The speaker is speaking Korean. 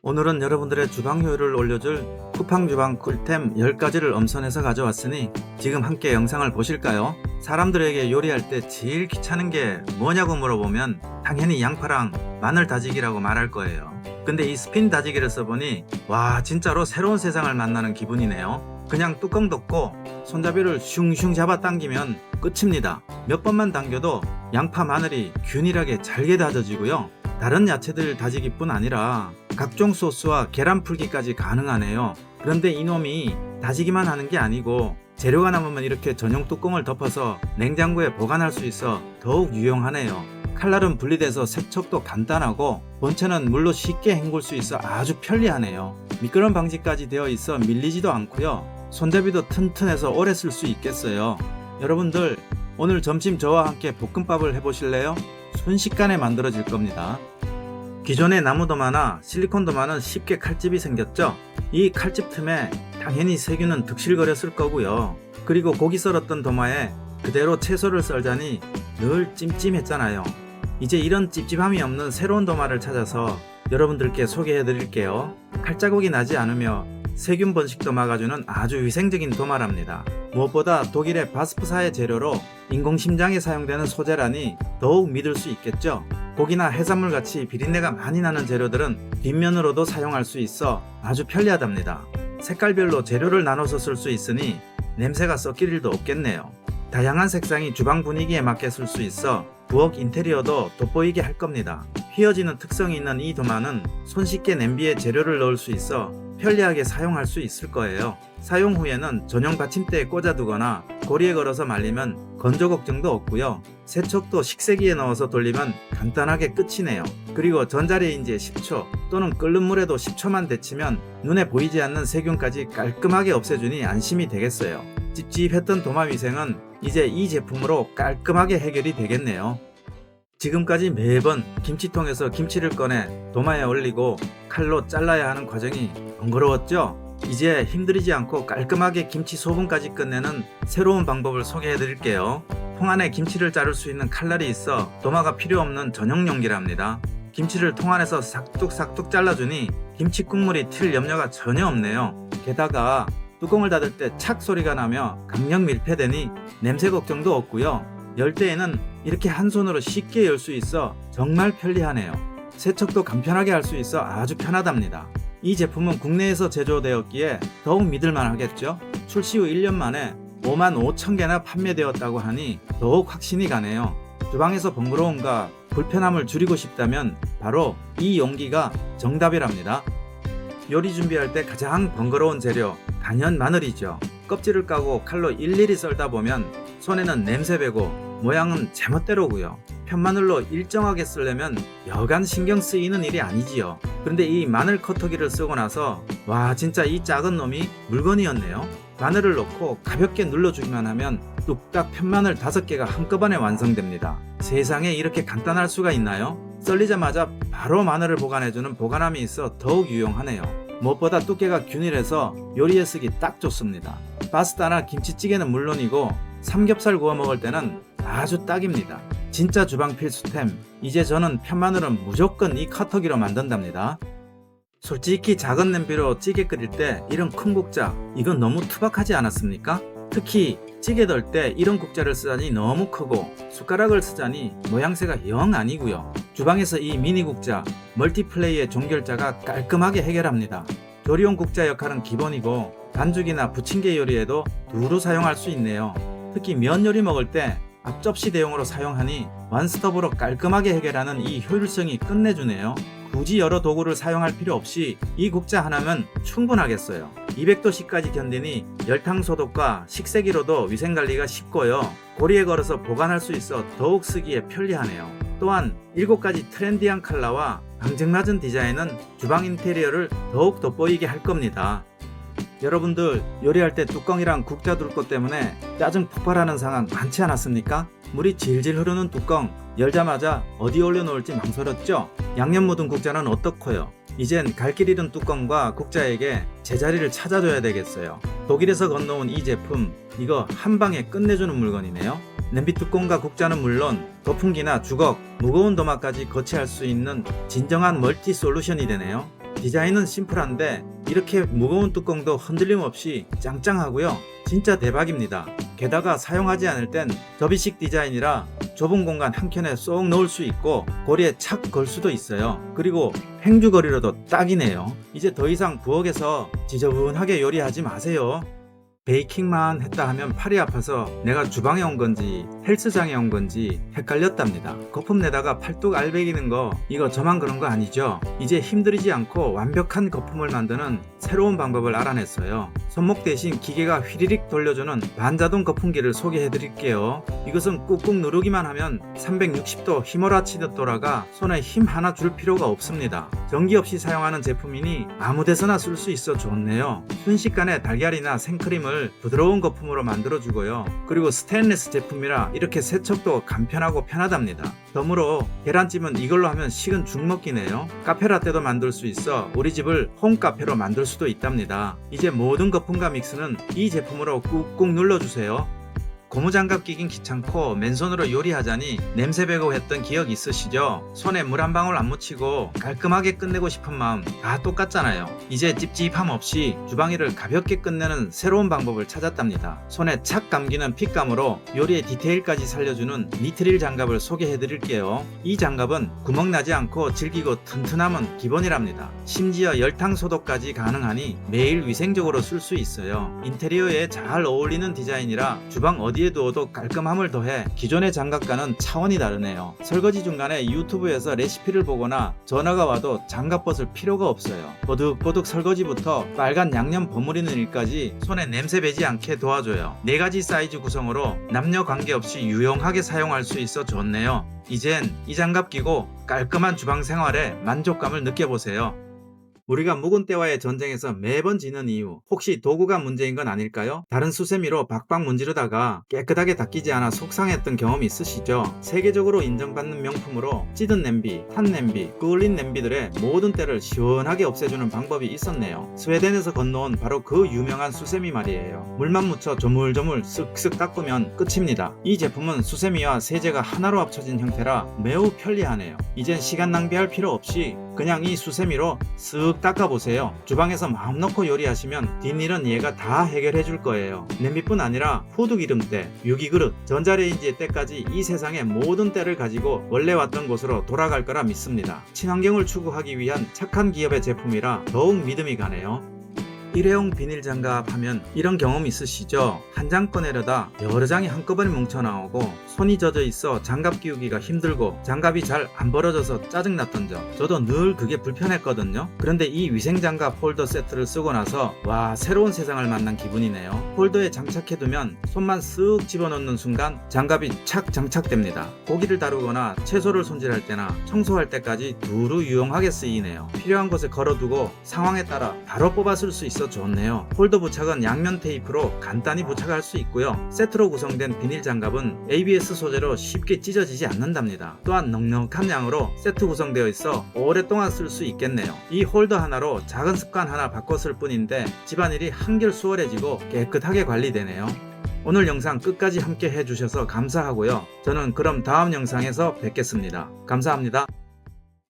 오늘은 여러분들의 주방 효율을 올려줄 쿠팡 주방 꿀템 10가지를 엄선해서 가져왔으니 지금 함께 영상을 보실까요? 사람들에게 요리할 때 제일 귀찮은 게 뭐냐고 물어보면 당연히 양파랑 마늘 다지기라고 말할 거예요. 근데 이 스핀 다지기를 써보니 와 진짜로 새로운 세상을 만나는 기분이네요. 그냥 뚜껑 덮고 손잡이를 슝슝 잡아 당기면 끝입니다. 몇 번만 당겨도 양파 마늘이 균일하게 잘게 다져지고요. 다른 야채들 다지기뿐 아니라 각종 소스와 계란 풀기까지 가능하네요. 그런데 이놈이 다지기만 하는 게 아니고 재료가 남으면 이렇게 전용 뚜껑을 덮어서 냉장고에 보관할 수 있어 더욱 유용하네요. 칼날은 분리돼서 세척도 간단하고 본체는 물로 쉽게 헹굴 수 있어 아주 편리하네요. 미끄럼 방지까지 되어 있어 밀리지도 않고요. 손잡이도 튼튼해서 오래 쓸 수 있겠어요. 여러분들 오늘 점심 저와 함께 볶음밥을 해보실래요? 순식간에 만들어질 겁니다. 기존의 나무 도마나 실리콘 도마는 쉽게 칼집이 생겼죠? 이 칼집 틈에 당연히 세균은 득실거렸을 거고요. 그리고 고기 썰었던 도마에 그대로 채소를 썰자니 늘 찜찜했잖아요. 이제 이런 찝찝함이 없는 새로운 도마를 찾아서 여러분들께 소개해 드릴게요. 칼자국이 나지 않으며 세균 번식도 막아주는 아주 위생적인 도마랍니다. 무엇보다 독일의 바스프사의 재료로 인공심장에 사용되는 소재라니 더욱 믿을 수 있겠죠. 고기나 해산물 같이 비린내가 많이 나는 재료들은 뒷면으로도 사용할 수 있어 아주 편리하답니다. 색깔별로 재료를 나눠서 쓸 수 있으니 냄새가 섞일 일도 없겠네요. 다양한 색상이 주방 분위기에 맞게 쓸 수 있어 부엌 인테리어도 돋보이게 할 겁니다. 휘어지는 특성이 있는 이 도마는 손쉽게 냄비에 재료를 넣을 수 있어 편리하게 사용할 수 있을 거예요. 사용 후에는 전용 받침대에 꽂아두거나 고리에 걸어서 말리면 건조 걱정도 없고요. 세척도 식세기에 넣어서 돌리면 간단하게 끝이네요. 그리고 전자레인지에 10초 또는 끓는 물에도 10초만 데치면 눈에 보이지 않는 세균까지 깔끔하게 없애주니 안심이 되겠어요. 찝찝했던 도마 위생은 이제 이 제품으로 깔끔하게 해결이 되겠네요. 지금까지 매번 김치통에서 김치를 꺼내 도마에 올리고 칼로 잘라야 하는 과정이 번거로웠죠? 이제 힘들이지 않고 깔끔하게 김치 소분까지 끝내는 새로운 방법을 소개해 드릴게요. 통 안에 김치를 자를 수 있는 칼날이 있어 도마가 필요 없는 전용 용기랍니다. 김치를 통 안에서 싹둑싹둑 잘라주니 김치 국물이 튈 염려가 전혀 없네요. 게다가 뚜껑을 닫을 때 착 소리가 나며 강력 밀폐되니 냄새 걱정도 없고요. 열 때에는 이렇게 한 손으로 쉽게 열 수 있어 정말 편리하네요. 세척도 간편하게 할 수 있어 아주 편하답니다. 이 제품은 국내에서 제조되었기에 더욱 믿을만 하겠죠? 출시 후 1년 만에 5만 5천 개나 판매되었다고 하니 더욱 확신이 가네요. 주방에서 번거로움과 불편함을 줄이고 싶다면 바로 이 용기가 정답이랍니다. 요리 준비할 때 가장 번거로운 재료 단연 마늘이죠. 껍질을 까고 칼로 일일이 썰다 보면 손에는 냄새 배고 모양은 제멋대로고요. 편마늘로 일정하게 쓰려면 여간 신경 쓰이는 일이 아니지요. 그런데 이 마늘 커터기를 쓰고 나서 와 진짜 이 작은 놈이 물건이었네요. 마늘을 넣고 가볍게 눌러주기만 하면 뚝딱 편마늘 5개가 한꺼번에 완성됩니다. 세상에 이렇게 간단할 수가 있나요? 썰리자마자 바로 마늘을 보관해주는 보관함이 있어 더욱 유용하네요. 무엇보다 두께가 균일해서 요리에 쓰기 딱 좋습니다. 파스타나 김치찌개는 물론이고 삼겹살 구워 먹을 때는 아주 딱입니다. 진짜 주방 필수템. 이제 저는 편마늘은 무조건 이 커터기로 만든답니다. 솔직히 작은 냄비로 찌개 끓일 때 이런 큰 국자 이건 너무 투박하지 않았습니까? 특히 찌개 덜 때 이런 국자를 쓰자니 너무 크고 숟가락을 쓰자니 모양새가 영 아니고요. 주방에서 이 미니 국자 멀티플레이의 종결자가 깔끔하게 해결합니다. 조리용 국자 역할은 기본이고 반죽이나 부침개 요리에도 두루 사용할 수 있네요. 특히 면 요리 먹을 때 앞접시 대용으로 사용하니 원스톱으로 깔끔하게 해결하는 이 효율성이 끝내주네요. 굳이 여러 도구를 사용할 필요 없이 이 국자 하나면 충분하겠어요. 200도씨까지 견디니 열탕 소독과 식세기로도 위생 관리가 쉽고요. 고리에 걸어서 보관할 수 있어 더욱 쓰기에 편리하네요. 또한 7가지 트렌디한 컬러와 방증맞은 디자인은 주방 인테리어를 더욱 돋보이게 할 겁니다. 여러분들 요리할 때 뚜껑이랑 국자 둘 것 때문에 짜증 폭발하는 상황 많지 않았습니까? 물이 질질 흐르는 뚜껑 열자마자 어디 올려놓을지 망설였죠? 양념 묻은 국자는 어떻고요? 이젠 갈 길 잃은 뚜껑과 국자에게 제자리를 찾아줘야 되겠어요. 독일에서 건너온 이 제품 이거 한 방에 끝내주는 물건이네요. 냄비 뚜껑과 국자는 물론 거품기나 주걱, 무거운 도마까지 거치할 수 있는 진정한 멀티 솔루션이 되네요. 디자인은 심플한데 이렇게 무거운 뚜껑도 흔들림 없이 짱짱하고요. 진짜 대박입니다. 게다가 사용하지 않을 땐 접이식 디자인이라 좁은 공간 한 켠에 쏙 넣을 수 있고 고리에 착 걸 수도 있어요. 그리고 횡주거리로도 딱이네요. 이제 더 이상 부엌에서 지저분하게 요리하지 마세요. 베이킹만 했다 하면 팔이 아파서 내가 주방에 온 건지 헬스장에 온 건지 헷갈렸답니다. 거품 내다가 팔뚝 알배기는 거 이거 저만 그런 거 아니죠? 이제 힘들이지 않고 완벽한 거품을 만드는 새로운 방법을 알아냈어요. 손목 대신 기계가 휘리릭 돌려주는 반자동 거품기를 소개해 드릴게요. 이것은 꾹꾹 누르기만 하면 360도 휘몰아치듯 돌아가 손에 힘 하나 줄 필요가 없습니다. 전기 없이 사용하는 제품이니 아무 데서나 쓸 수 있어 좋네요. 순식간에 달걀이나 생크림을 부드러운 거품으로 만들어주고요. 그리고 스테인리스 제품이라 이렇게 세척도 간편하고 편하답니다. 덤으로 계란찜은 이걸로 하면 식은 죽먹기네요. 카페라떼도 만들 수 있어 우리 집을 홈카페로 만들 수도 있답니다. 이제 모든 거품과 믹스는 이 제품으로 꾹꾹 눌러주세요. 고무장갑 끼긴 귀찮고 맨손으로 요리하자니 냄새 배고 했던 기억 있으시죠? 손에 물 한 방울 안 묻히고 깔끔하게 끝내고 싶은 마음 다 똑같잖아요. 이제 찝찝함 없이 주방일을 가볍게 끝내는 새로운 방법을 찾았답니다. 손에 착 감기는 핏감으로 요리의 디테일까지 살려주는 니트릴 장갑을 소개해 드릴게요. 이 장갑은 구멍 나지 않고 질기고 튼튼함은 기본이랍니다. 심지어 열탕 소독까지 가능하니 매일 위생적으로 쓸 수 있어요. 인테리어에 잘 어울리는 디자인이라 주방 어디 에 두어도 깔끔함을 더해 기존의 장갑과는 차원이 다르네요. 설거지 중간에 유튜브에서 레시피를 보거나 전화가 와도 장갑 벗을 필요가 없어요. 보득보득 설거지부터 빨간 양념 버무리는 일까지 손에 냄새 배지 않게 도와줘요. 네 가지 사이즈 구성으로 남녀 관계없이 유용하게 사용할 수 있어 좋네요. 이젠 이 장갑 끼고 깔끔한 주방 생활에 만족감을 느껴보세요. 우리가 묵은 때와의 전쟁에서 매번 지는 이유 혹시 도구가 문제인 건 아닐까요? 다른 수세미로 박박 문지르다가 깨끗하게 닦이지 않아 속상했던 경험이 있으시죠? 세계적으로 인정받는 명품으로 찌든 냄비, 탄 냄비, 끓린 냄비들의 모든 때를 시원하게 없애주는 방법이 있었네요. 스웨덴에서 건너온 바로 그 유명한 수세미 말이에요. 물만 묻혀 조물조물 쓱쓱 닦으면 끝입니다. 이 제품은 수세미와 세제가 하나로 합쳐진 형태라 매우 편리하네요. 이젠 시간 낭비할 필요 없이 그냥 이 수세미로 쓱 닦아보세요. 주방에서 마음 놓고 요리하시면 뒷일은 얘가 다 해결해 줄 거예요. 냄비뿐 아니라 후드기름때, 유기그릇, 전자레인지의 때까지 이 세상의 모든 때를 가지고 원래 왔던 곳으로 돌아갈 거라 믿습니다. 친환경을 추구하기 위한 착한 기업의 제품이라 더욱 믿음이 가네요. 일회용 비닐 장갑 하면 이런 경험 있으시죠? 한 장 꺼내려다 여러 장이 한꺼번에 뭉쳐 나오고 손이 젖어 있어 장갑 끼우기가 힘들고 장갑이 잘 안 벌어져서 짜증났던 점. 저도 늘 그게 불편했거든요. 그런데 이 위생 장갑 홀더 세트를 쓰고 나서 와 새로운 세상을 만난 기분이네요. 홀더에 장착해두면 손만 쓱 집어넣는 순간 장갑이 착 장착됩니다. 고기를 다루거나 채소를 손질할 때나 청소할 때까지 두루 유용하게 쓰이네요. 필요한 곳에 걸어두고 상황에 따라 바로 뽑아 쓸 수 있어 좋네요 홀더 부착은 양면 테이프로 간단히 부착할 수 있고요 세트로 구성된 비닐 장갑은 ABS 소재로 쉽게 찢어지지 않는답니다 또한 넉넉한 양으로 세트 구성되어 있어 오랫동안 쓸 수 있겠네요 이 홀더 하나로 작은 습관 하나 바꿨을 뿐인데 집안일이 한결 수월해지고 깨끗하게 관리되네요 오늘 영상 끝까지 함께 해주셔서 감사하고요. 저는 그럼 다음 영상에서 뵙겠습니다. 감사합니다.